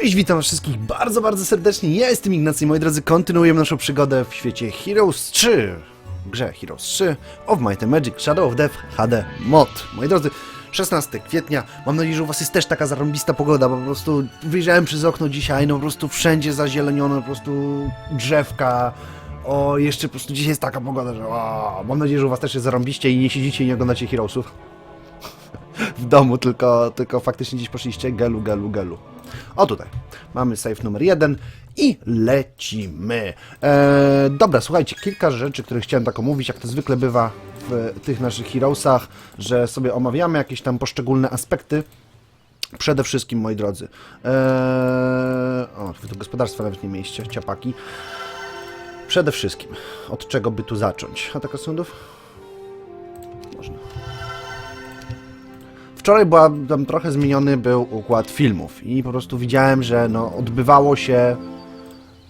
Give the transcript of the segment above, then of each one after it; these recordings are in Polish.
Cześć, witam wszystkich bardzo, bardzo serdecznie. Ja jestem Ignacy, moi drodzy. Kontynuujemy naszą przygodę w świecie Heroes 3. W grze Heroes 3 of Might and Magic Shadow of Death HD mod. Moi drodzy, 16 kwietnia. Mam nadzieję, że u was jest też taka zarąbista pogoda, bo po prostu wyjrzałem przez okno dzisiaj, no po prostu wszędzie zazielenione, po prostu drzewka. O, jeszcze po prostu dzisiaj jest taka pogoda, że o, mam nadzieję, że u was też jest zarąbiście i nie siedzicie i nie oglądacie Heroesów w domu, tylko, tylko faktycznie gdzieś poszliście gelu, gelu, gelu. O tutaj, mamy save numer jeden i lecimy. Eee, dobra, słuchajcie, kilka rzeczy, które chciałem tak omówić, jak to zwykle bywa w tych naszych Heroesach, że sobie omawiamy jakieś tam poszczególne aspekty. Przede wszystkim, moi drodzy, eee, o, tu gospodarstwa nawet nie mieliście, ciapaki. Przede wszystkim, od czego by tu zacząć? Ataka sądów? Wczoraj była, tam trochę zmieniony był układ filmów i po prostu widziałem, że no, odbywało się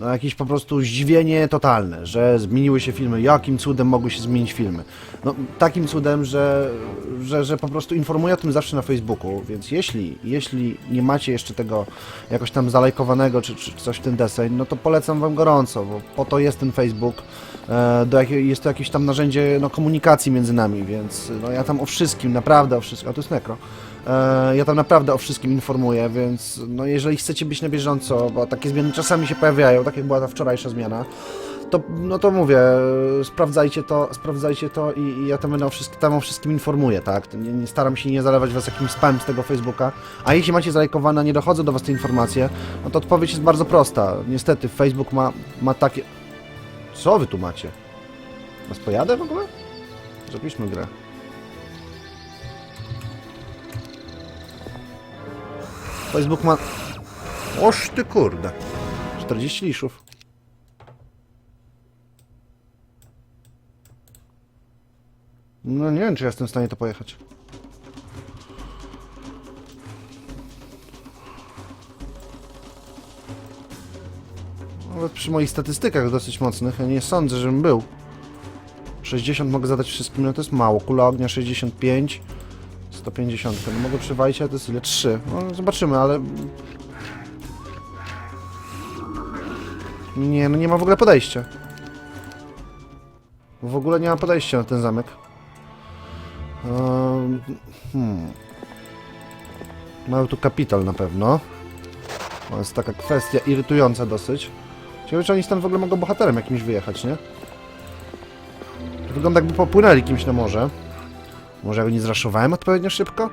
no, jakieś po prostu zdziwienie totalne, że zmieniły się filmy. Jakim cudem mogły się zmienić filmy? No, takim cudem, że, że, że po prostu informuję o tym zawsze na Facebooku, więc jeśli, jeśli nie macie jeszcze tego jakoś tam zalajkowanego czy, czy coś w ten deseń, no to polecam Wam gorąco, bo po to jest ten Facebook. E, Do jest to jakieś tam narzędzie no, komunikacji między nami, więc no, ja tam o wszystkim, naprawdę o wszystkim, a to jest nekro. E, Ja tam naprawdę o wszystkim informuję, więc no, jeżeli chcecie być na bieżąco, bo takie zmiany czasami się pojawiają, tak jak była ta wczorajsza zmiana, to, no to mówię, e, sprawdzajcie to, sprawdzajcie to i, i ja tam, będę o wszystkim, tam o wszystkim informuję, tak? To Nie, nie staram się nie zalewać was jakimś spamem z tego Facebooka, a jeśli macie zalajkowane, nie dochodzą do was te informacje, no to odpowiedź jest bardzo prosta. Niestety, Facebook ma, ma takie... Co wy tu macie? Was pojadę w ogóle? Zrobiliśmy grę. Facebook ma... Oż ty kurde. 40 liszów. No nie wiem, czy ja jestem w stanie to pojechać. Nawet przy moich statystykach dosyć mocnych, ja nie sądzę, żebym był. 60 mogę zadać wszystkim, no to jest mało. Kula ognia 65. 150. No mogę przywalić, ale to jest ile? 3. No zobaczymy, ale... Nie, no nie ma w ogóle podejścia. W ogóle nie ma podejścia na ten zamek. Ehm, hmm. Mają tu kapital na pewno. To jest taka kwestia irytująca dosyć. Ciekawe, czy oni stąd w ogóle mogą bohaterem jakimś wyjechać, nie? To wygląda jakby popłynęli kimś na morze. Może ja go nie zraszowałem odpowiednio szybko?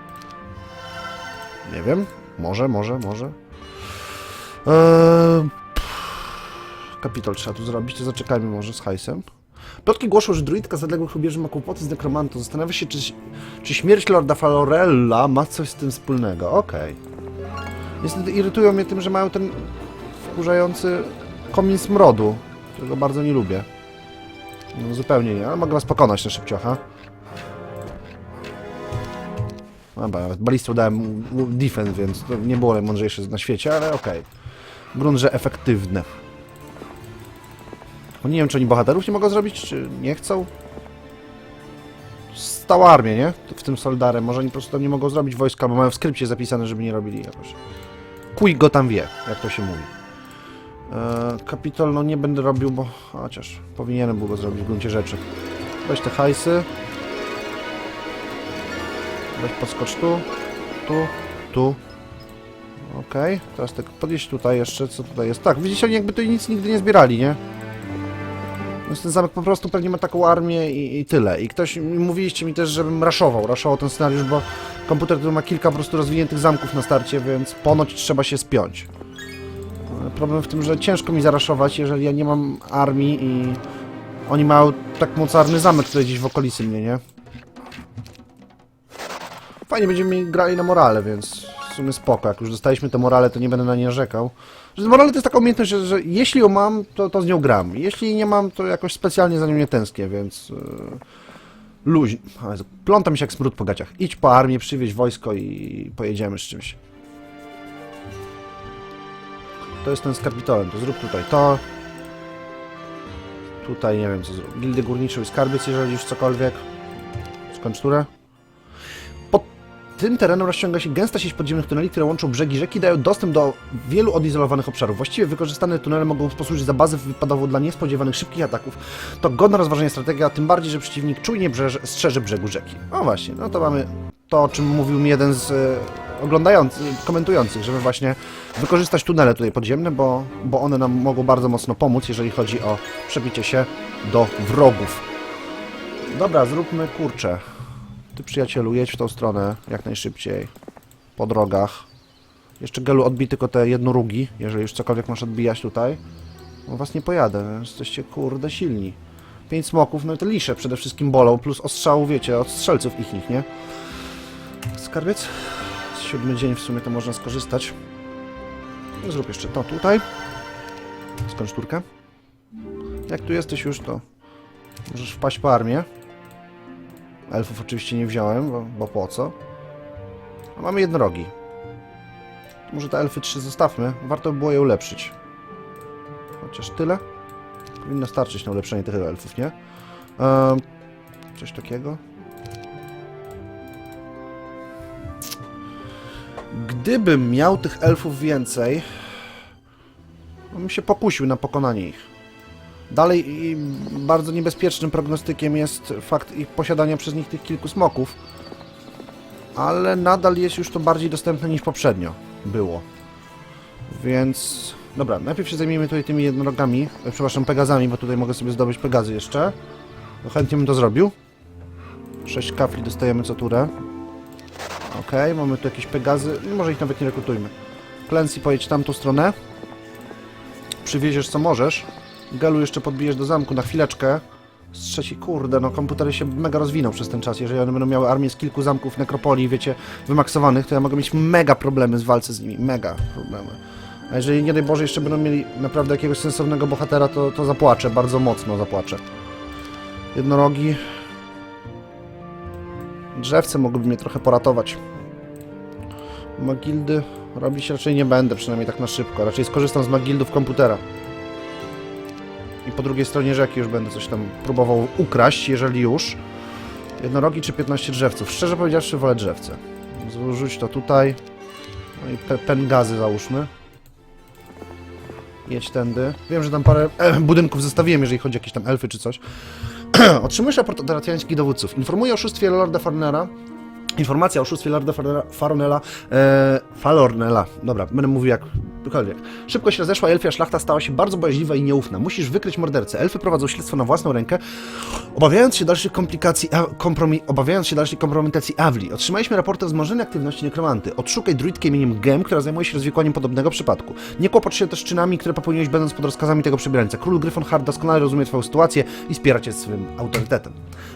Nie wiem. Może, może, może. Eee, pff, kapitol trzeba tu zrobić, to zaczekajmy może z hajsem. Plotki głoszą, że druidka z odległych rubieży ma kłopoty z nekromantą. Zastanawia się, czy, czy śmierć Lorda Falorella ma coś z tym wspólnego. Okej. Niestety irytują mnie tym, że mają ten wkurzający komin smrodu, którego bardzo nie lubię. No zupełnie nie, ale mogę was pokonać na szybciocha. Dobra, nawet balistą dałem defense, więc to nie było najmądrzejsze na świecie, ale okej. Grunt, że efektywne. Bo nie wiem, czy oni bohaterów nie mogą zrobić, czy nie chcą. Stała armię, nie? W tym Soldarem. Może oni po prostu tam nie mogą zrobić wojska, bo mają w skrypcie zapisane, żeby nie robili jakoś. Kuj go tam wie, jak to się mówi. Eee, Kapitol, no nie będę robił, bo chociaż powinienem był go zrobić w gruncie rzeczy. Weź te hajsy. Weź podskocz tu, tu, tu. Okej, teraz tak podjeść tutaj jeszcze, co tutaj jest. Tak, widzicie, oni jakby tu nic nigdy nie zbierali, nie? Więc ten zamek po prostu pewnie ma taką armię i, i tyle. I ktoś, mówiliście mi też, żebym raszował, raszował ten scenariusz, bo komputer tu ma kilka po prostu rozwiniętych zamków na starcie, więc ponoć trzeba się spiąć. Problem w tym, że ciężko mi zaraszować, jeżeli ja nie mam armii i oni mają tak mocarny zamek tutaj gdzieś w okolicy mnie, nie? Fajnie będziemy grali na morale, więc sumie spoko. Jak już dostaliśmy te morale, to nie będę na nie narzekał. Morale to jest taka umiejętność, że, że jeśli ją mam, to, to z nią gram. Jeśli nie mam, to jakoś specjalnie za nią nie tęsknię, więc... Yy, luź... O Jezu, Pląta mi się jak smród po gaciach. Idź po armię, przywieź wojsko i pojedziemy z czymś. To jest ten z to zrób tutaj to. Tutaj nie wiem co zrobić. Gildy górniczą i skarbiec, jeżeli już cokolwiek. Skończ turę. Tym terenem rozciąga się gęsta sieć podziemnych tuneli, które łączą brzegi rzeki i dają dostęp do wielu odizolowanych obszarów. Właściwie wykorzystane tunele mogą posłużyć za bazę wypadową dla niespodziewanych szybkich ataków. To godna rozważenia strategia, tym bardziej, że przeciwnik czujnie brzeże, strzeże brzegu rzeki. O właśnie, no to mamy to, o czym mówił mi jeden z e, oglądających, komentujących, żeby właśnie wykorzystać tunele tutaj podziemne, bo, bo one nam mogą bardzo mocno pomóc, jeżeli chodzi o przebicie się do wrogów. Dobra, zróbmy kurczę. Ty przyjacielu, jedź w tą stronę jak najszybciej. Po drogach. Jeszcze Gelu odbij tylko te jednorugi, jeżeli już cokolwiek masz odbijać tutaj. Was nie pojadę, jesteście kurde silni. Pięć smoków, no i to lisze przede wszystkim bolą, plus ostrzału, wiecie, od strzelców ich nich, nie? Skarbiec? Siódmy dzień w sumie to można skorzystać. Zrób jeszcze to tutaj. Skończ turkę. Jak tu jesteś już, to możesz wpaść po armię. Elfów oczywiście nie wziąłem, bo, bo po co? A mamy jednorogi. Może te elfy trzy zostawmy. Warto by było je ulepszyć. Chociaż tyle. Powinno starczyć na ulepszenie tych elfów, nie? Ehm, coś takiego. Gdybym miał tych elfów więcej, bym się pokusił na pokonanie ich. Dalej bardzo niebezpiecznym prognostykiem jest fakt ich posiadania przez nich tych kilku smoków, ale nadal jest już to bardziej dostępne niż poprzednio było. Więc... Dobra, najpierw się zajmiemy tutaj tymi jednorogami, e, przepraszam, pegazami, bo tutaj mogę sobie zdobyć pegazy jeszcze. No, chętnie bym to zrobił. 6 kafli dostajemy co turę. Okej, mamy tu jakieś pegazy, może ich nawet nie rekrutujmy. Clancy, pojedź tamtą stronę. Przywieziesz co możesz. Gelu jeszcze podbijesz do zamku na chwileczkę. Z trzeci, kurde, no komputery się mega rozwiną przez ten czas. Jeżeli one będą miały armię z kilku zamków nekropolii, wiecie, wymaksowanych, to ja mogę mieć mega problemy z walce z nimi. Mega problemy. A jeżeli nie daj Boże jeszcze będą mieli naprawdę jakiegoś sensownego bohatera, to, to zapłaczę, bardzo mocno zapłaczę. Jednorogi. Drzewce mogłyby mnie trochę poratować. Magildy robić raczej nie będę, przynajmniej tak na szybko. Raczej skorzystam z magildów komputera. I po drugiej stronie rzeki już będę coś tam próbował ukraść, jeżeli już. Jednorogi czy 15 drzewców? Szczerze powiedziawszy, wolę drzewce. Zrzuć to tutaj. No i pe pengazy załóżmy. Jedź tędy. Wiem, że tam parę e, budynków zostawiłem, jeżeli chodzi o jakieś tam elfy czy coś. Otrzymujesz raport od racjańskich dowódców. Informuje o oszustwie Lorda Farnera. Informacja o oszustwie Lorda Farnera- Faronela. E, Falornela. Dobra, będę mówił jakkolwiek. Szybko się rozeszła, elfia szlachta stała się bardzo bojaźliwa i nieufna. Musisz wykryć mordercę. Elfy prowadzą śledztwo na własną rękę, obawiając się dalszych komplikacji, a, kompromi, obawiając się dalszej kompromitacji Avli. Otrzymaliśmy raport o wzmożonej aktywności nekromanty. Odszukaj druidkę imieniem Gem, która zajmuje się rozwikłaniem podobnego przypadku. Nie kłopocz się też czynami, które popełniłeś będąc pod rozkazami tego przebierańca. Król Gryfonhart doskonale rozumie twoją sytuację i wspiera cię swym autorytetem.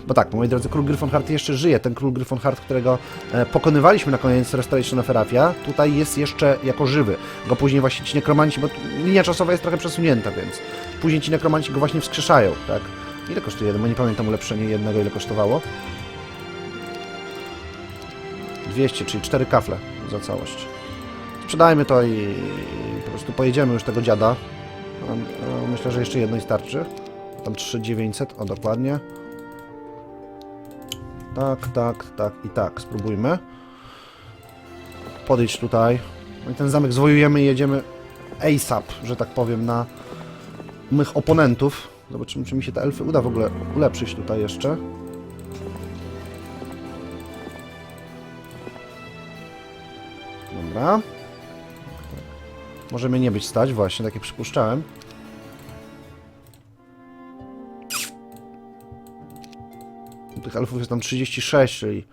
Bo tak, moi drodzy, król Gryfonhart jeszcze żyje. Ten król Gryfonhart, którego e, pokonywaliśmy na koniec Restoration of Erafia, tutaj jest jeszcze jako żywy. Go później właśnie ci nekromanci, bo linia czasowa jest trochę przesunięta, więc później ci nekromanci go właśnie wskrzeszają, tak? Ile kosztuje jeden? Bo nie pamiętam ulepszenie jednego, ile kosztowało. 200, czyli 4 kafle za całość. Sprzedajmy to i po prostu pojedziemy już tego dziada. No, no, Myślę, że jeszcze jedno i starczy. Tam 3900, o dokładnie. Tak, tak, tak i tak. Spróbujmy. Podejdź tutaj. Ten zamek zwojujemy i jedziemy ASAP, że tak powiem, na mych oponentów. Zobaczymy, czy mi się te elfy uda w ogóle ulepszyć tutaj jeszcze. Dobra. Możemy nie być stać, właśnie, tak jak przypuszczałem. Tych elfów jest tam 36, czyli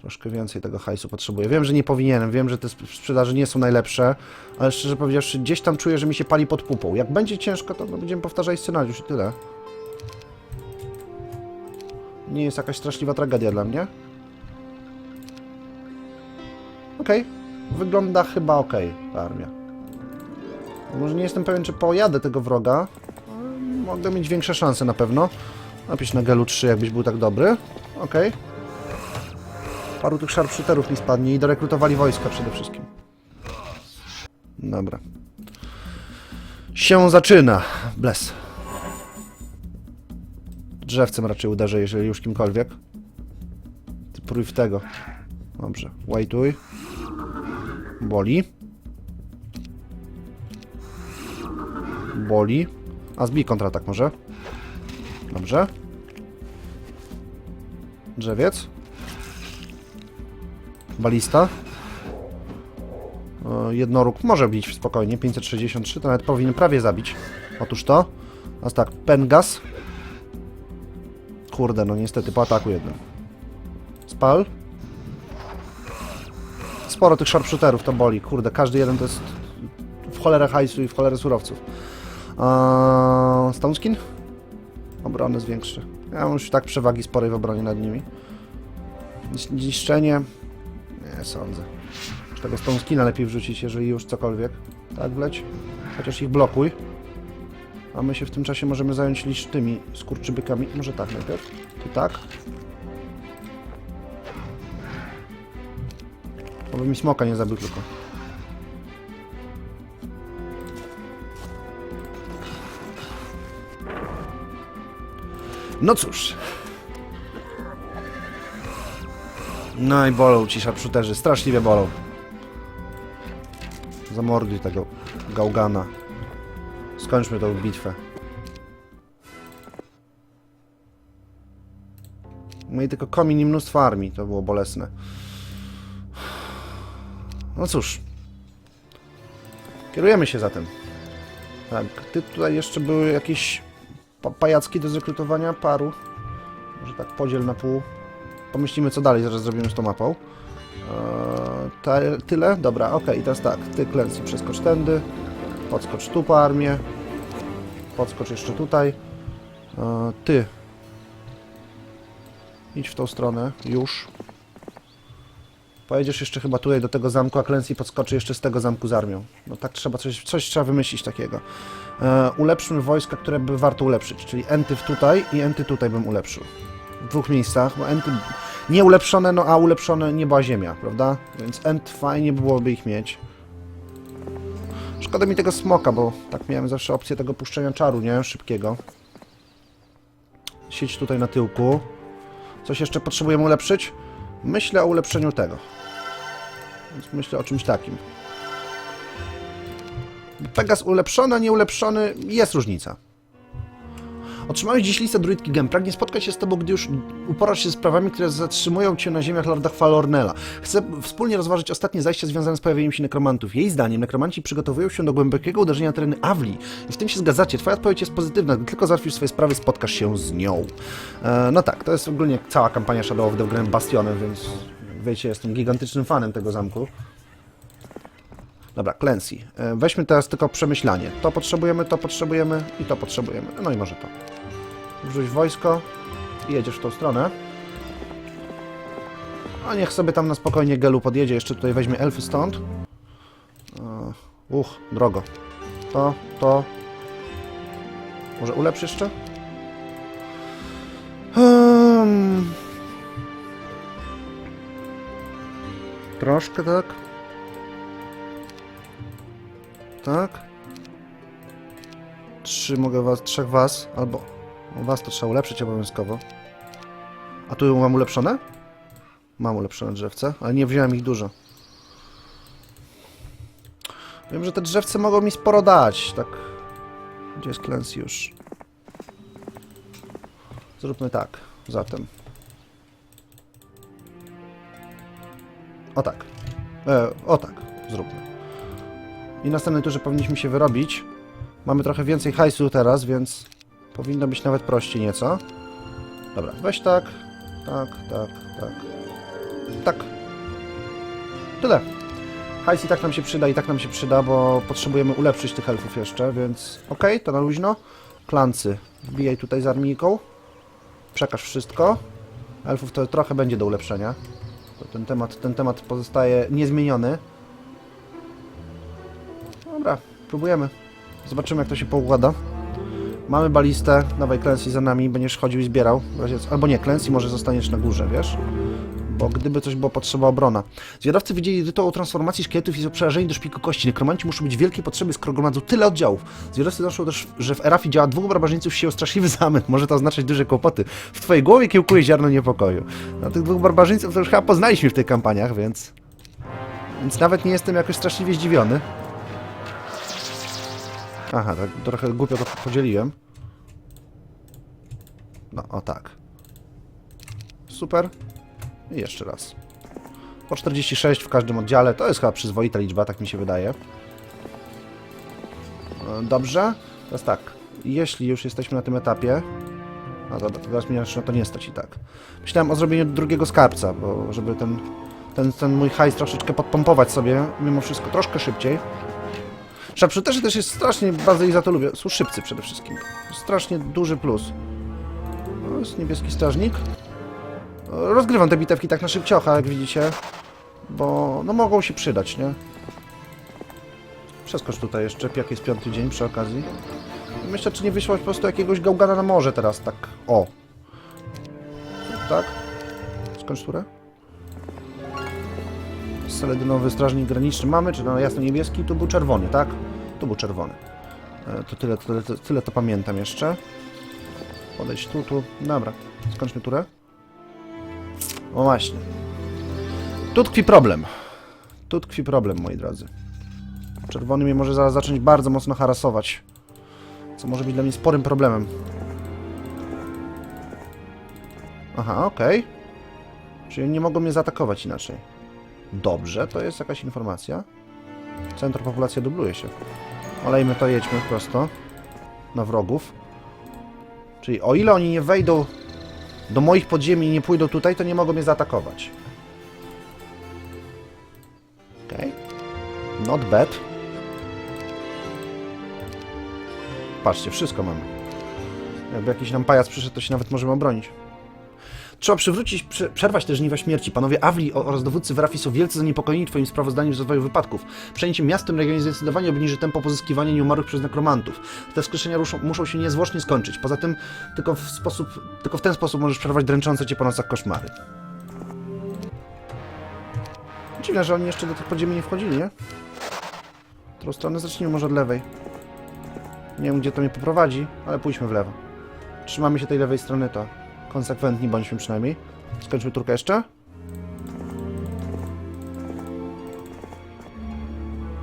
troszkę więcej tego hajsu potrzebuję. Wiem, że nie powinienem, wiem, że te sp- sprzedaże nie są najlepsze, ale szczerze powiedziawszy, gdzieś tam czuję, że mi się pali pod pupą. Jak będzie ciężko, to będziemy powtarzać scenariusz i tyle. Nie jest jakaś straszliwa tragedia dla mnie. Okej. Wygląda chyba okej ta armia. Może nie jestem pewien, czy pojadę tego wroga. Mogę mieć większe szanse na pewno. Napisz na Gelu 3, jakbyś był tak dobry. Okej. Paru tych sharpshooterów mi spadnie i dorekrutowali wojska przede wszystkim. Dobra. Się zaczyna. Bless. Drzewcem raczej uderzę, jeżeli już kimkolwiek. Ty prój w tego. Dobrze, waituj. Boli. Boli. A zbij kontratak może. Dobrze. Drzewiec. Balista. E, Jednoróg może bić spokojnie. 563 to nawet powinien prawie zabić. Otóż to. Teraz tak, Pengas. Kurde, no niestety po ataku jednym. Spal. Sporo tych sharpshooterów to boli. Kurde, każdy jeden to jest w cholerę hajsu i w cholerę surowców. Eee, Stoneskin? Obrony zwiększy. Ja mam już tak przewagi sporej w obronie nad nimi. Nisz- Nie sądzę. Już tego Stoneskina lepiej wrzucić, jeżeli już cokolwiek. Tak wleć? Chociaż ich blokuj. A my się w tym czasie możemy zająć lisz tymi skurczybykami. Może tak najpierw. Ty tak. Oby mi smoka nie zabił tylko. No cóż. No i bolą ci sharpshooterzy, straszliwie bolą. Zamorduj tego gałgana. Skończmy tą bitwę. No i tylko komin i mnóstwo armii, to było bolesne. No cóż. Kierujemy się zatem. Tak, ty tutaj jeszcze były jakieś pa pajacki do zrekrutowania? Paru. Może tak podziel na pół. Pomyślimy co dalej, zaraz zrobimy z tą mapą. Eee, tyle? Dobra, okej, i teraz tak. Ty, Clancy, przeskocz tędy. Podskocz tu po armię. Podskocz jeszcze tutaj. Eee, ty. Idź w tą stronę. Już. Pojedziesz jeszcze chyba tutaj do tego zamku, a Clancy podskoczy jeszcze z tego zamku z armią. No tak trzeba, coś, coś trzeba wymyślić takiego. E, ulepszmy wojska, które by warto ulepszyć, czyli enty w tutaj i enty tutaj bym ulepszył. W dwóch miejscach, bo enty nie ulepszone, no a ulepszone nie była ziemia, prawda? Więc ent fajnie byłoby ich mieć. Szkoda mi tego smoka, bo tak miałem zawsze opcję tego puszczenia czaru, nie? Szybkiego. Sieć tutaj na tyłku. Coś jeszcze potrzebujemy ulepszyć? Myślę o ulepszeniu tego. Więc myślę o czymś takim. Pegas ulepszony, a nie ulepszony, jest różnica. Otrzymałeś dziś listę druidki Gem. Pragnie spotkać się z tobą, gdy już uporasz się z sprawami, które zatrzymują cię na ziemiach Lorda Falornela. Chcę wspólnie rozważyć ostatnie zajścia związane z pojawieniem się nekromantów. Jej zdaniem nekromanci przygotowują się do głębokiego uderzenia tereny Awli. I w tym się zgadzacie. Twoja odpowiedź jest pozytywna. Gdy tylko załatwisz swoje sprawy, spotkasz się z nią. E, no tak, to jest ogólnie cała kampania Shadow of the Grem Bastionem, więc wiecie, jestem gigantycznym fanem tego zamku. Dobra, Clancy. E, Weźmy teraz tylko przemyślanie. To potrzebujemy, to potrzebujemy i to potrzebujemy. No i może to. Wrzuć wojsko i jedziesz w tą stronę. A niech sobie tam na spokojnie Gelu podjedzie. Jeszcze tutaj weźmie elfy stąd. E, Uch, drogo. To, to. Może ulepsz jeszcze? Hmm. Troszkę tak. Tak. Trzy mogę was, trzech was, albo no was to trzeba ulepszyć obowiązkowo. A tu mam ulepszone? Mam ulepszone drzewce, ale nie wziąłem ich dużo. Wiem, że te drzewce mogą mi sporo dać, tak. Gdzie jest Clancy już? Zróbmy tak, zatem. O tak. E, o tak, zróbmy. I następnej turze powinniśmy się wyrobić. Mamy trochę więcej hajsu teraz, więc powinno być nawet prościej nieco. Dobra, weź tak, tak, tak, tak. Tak. Tyle. Hajs i tak nam się przyda, i tak nam się przyda, bo potrzebujemy ulepszyć tych elfów jeszcze, więc okej, to na luźno. Klancy, wbijaj tutaj z armijką. Przekaż wszystko. Elfów to trochę będzie do ulepszenia. Ten temat, ten temat pozostaje niezmieniony. Dobra, próbujemy. Zobaczymy, jak to się poukłada. Mamy balistę, dawaj Clancy za nami, będziesz chodził i zbierał. Albo nie, Clancy może zostaniesz na górze, wiesz? bo gdyby coś było potrzeba obrona. Zwiadowcy widzieli rytuał o transformacji szkieletów i są przerażeni do szpiku kości. Nekromanci muszą mieć wielkie potrzeby, skoro gromadzą tyle oddziałów. Zwiadowcy doszło też, że w Erafie działa dwóch barbarzyńców sieją straszliwy zamęt. Może to oznaczać duże kłopoty. W twojej głowie kiełkuje ziarno niepokoju. No tych dwóch barbarzyńców to już chyba poznaliśmy w tych kampaniach, więc... Więc nawet nie jestem jakoś straszliwie zdziwiony. Aha, tak trochę głupio to podzieliłem. No, o tak. Super. I jeszcze raz. Po 46 w każdym oddziale. To jest chyba przyzwoita liczba, tak mi się wydaje. E, Dobrze. Teraz tak. Jeśli już jesteśmy na tym etapie... A to, teraz mnie na to nie stać i tak. Myślałem o zrobieniu drugiego skarbca, bo żeby ten, ten, ten mój hajs troszeczkę podpompować sobie, mimo wszystko troszkę szybciej. Szapszy też, jest strasznie, bardzo i za to lubię. Są szybcy przede wszystkim. Strasznie duży plus. To jest niebieski strażnik. Rozgrywam te bitewki tak na szybciocha, jak widzicie. Bo no mogą się przydać, nie? Przeskocz tutaj jeszcze, jak jest piąty dzień przy okazji. Myślę, czy nie wyślać po prostu jakiegoś gałgana na morze teraz, tak. O. Tak? Skończ turę. Seledynowy strażnik graniczny mamy, czy no jasno niebieski? Tu był czerwony, tak? Tu był czerwony. E, to tyle, tyle, tyle, to pamiętam jeszcze. Podejść tu, tu. Dobra, skończmy turę. O właśnie. Tu tkwi problem. Tu tkwi problem, moi drodzy. Czerwony mnie może zaraz zacząć bardzo mocno harasować. Co może być dla mnie sporym problemem. Aha, okej. Czyli nie mogą mnie zaatakować inaczej. Dobrze, to jest jakaś informacja. Centrum populacja dubluje się. Olejmy to, jedźmy prosto. Na wrogów. Czyli o ile oni nie wejdą do moich podziemi i nie pójdą tutaj, to nie mogą mnie zaatakować. Okej. Okay. Not bad. Patrzcie, wszystko mamy. Jakby jakiś nam pajac przyszedł, to się nawet możemy obronić. Trzeba przywrócić, prze, przerwać te żniwa śmierci. Panowie Awli oraz dowódcy Werafi są wielce zaniepokojeni twoim sprawozdaniem z rozwoju wypadków. Przejęcie miast w tym regionie zdecydowanie obniży tempo pozyskiwania nieumarłych przez nekromantów. Te wskrzeszenia muszą się niezwłocznie skończyć. Poza tym tylko w, sposób, tylko w ten sposób możesz przerwać dręczące cię po nocach koszmary. Dziwne, że oni jeszcze do tych podziemi nie wchodzili, nie? Którą stronę zacznijmy może od lewej. Nie wiem, gdzie to mnie poprowadzi, ale pójdźmy w lewo. Trzymamy się tej lewej strony, to konsekwentni bądźmy przynajmniej. Skończmy turkę jeszcze.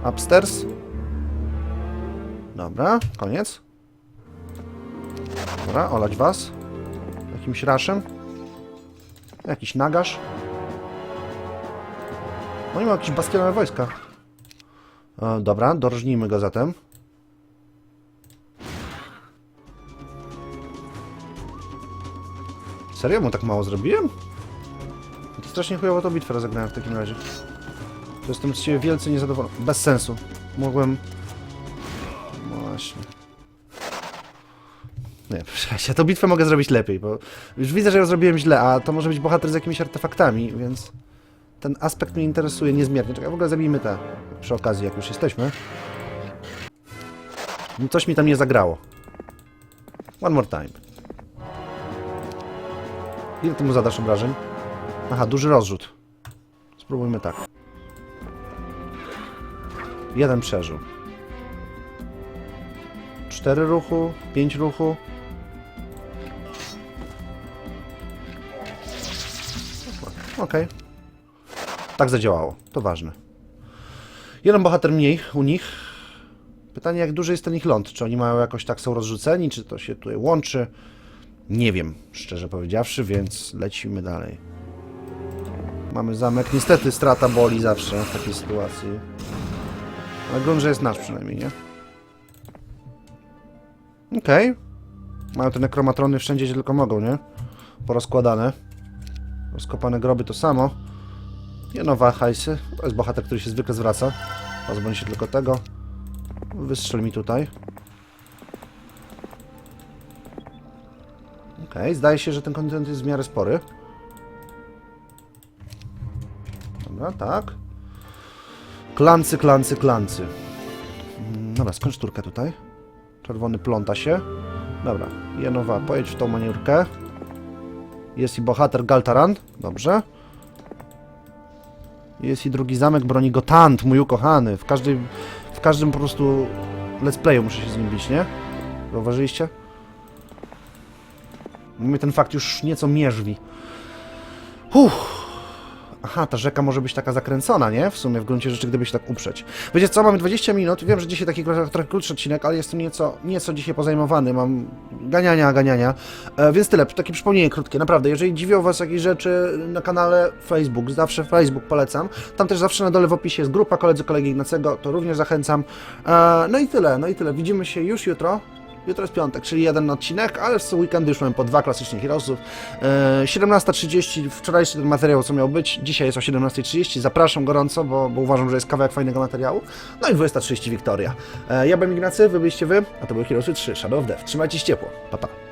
Upstairs. Dobra, koniec. Dobra, olać was. Jakimś raszem. Jakiś nagasz. Oni mają jakieś bastionowe wojska. E, dobra, dorżnijmy go zatem. Serio? Mu tak mało zrobiłem? To strasznie chujowo tą bitwę rozegrałem w takim razie. To jestem z siebie wielce niezadowolony. Bez sensu. Mogłem... Właśnie. Nie, ja tą bitwę mogę zrobić lepiej, bo już widzę, że ją zrobiłem źle, a to może być bohater z jakimiś artefaktami, więc ten aspekt mnie interesuje niezmiernie. Czekaj, w ogóle zabijmy te przy okazji, jak już jesteśmy. Coś mi tam nie zagrało. One more time. Ile ty mu zadasz obrażeń? Aha, duży rozrzut. Spróbujmy tak. Jeden przeżył. Cztery ruchu, pięć ruchu. Okej. Tak zadziałało. To ważne. Jeden bohater mniej u nich. Pytanie, jak duży jest ten ich ląd? Czy oni mają jakoś tak są rozrzuceni, czy to się tutaj łączy? Nie wiem, szczerze powiedziawszy, więc lecimy dalej. Mamy zamek. Niestety strata boli zawsze w takiej sytuacji. Ale grunt, że jest nasz przynajmniej, nie? Okej. Okay. Mają te nekromatrony wszędzie, gdzie tylko mogą, nie? Porozkładane. Rozkopane groby to samo. I nowa hajsy. To jest bohater, który się zwykle zwraca. Pozbądź się tylko tego. Wystrzel mi tutaj. Okay, zdaje się, że ten kontynent jest w miarę spory. Dobra, tak. Klancy, klancy, klancy. Mm, Dobra, skończ turkę tutaj. Czerwony pląta się. Dobra, Jenowa, pojedź w tą maniurkę. Jest i bohater Galtaran. Dobrze. Jest i drugi zamek, broni go Tant, mój ukochany. W każdym, w każdym po prostu let's playu muszę się z nim bić, nie? Zauważyliście? Mnie ten fakt już nieco mierzwi. Uff. Aha, ta rzeka może być taka zakręcona, nie? W sumie, w gruncie rzeczy, gdyby się tak uprzeć. Wiecie co, mamy 20 minut. Wiem, że dzisiaj taki trochę, krótszy odcinek, ale jestem nieco, nieco dzisiaj pozajmowany. Mam ganiania, ganiania. E, więc tyle, takie przypomnienie krótkie. Naprawdę, jeżeli dziwią Was jakieś rzeczy na kanale Facebook, zawsze Facebook polecam. Tam też zawsze na dole w opisie jest grupa koledzy kolegi Ignacego, to również zachęcam. E, no i tyle, no i tyle. Widzimy się już jutro. Jutro jest piątek, czyli jeden odcinek, ale w weekend już mamy po dwa klasycznych Heroesów. E, 17.30, wczorajszy ten materiał, co miał być, dzisiaj jest o 17.30. Zapraszam gorąco, bo, bo uważam, że jest kawałek fajnego materiału. No i 20.30 Wiktoria. E, ja byłem Ignacy, wy byliście wy, a to był Heroesy 3 Shadow of Death. Trzymajcie się ciepło. Pa, pa.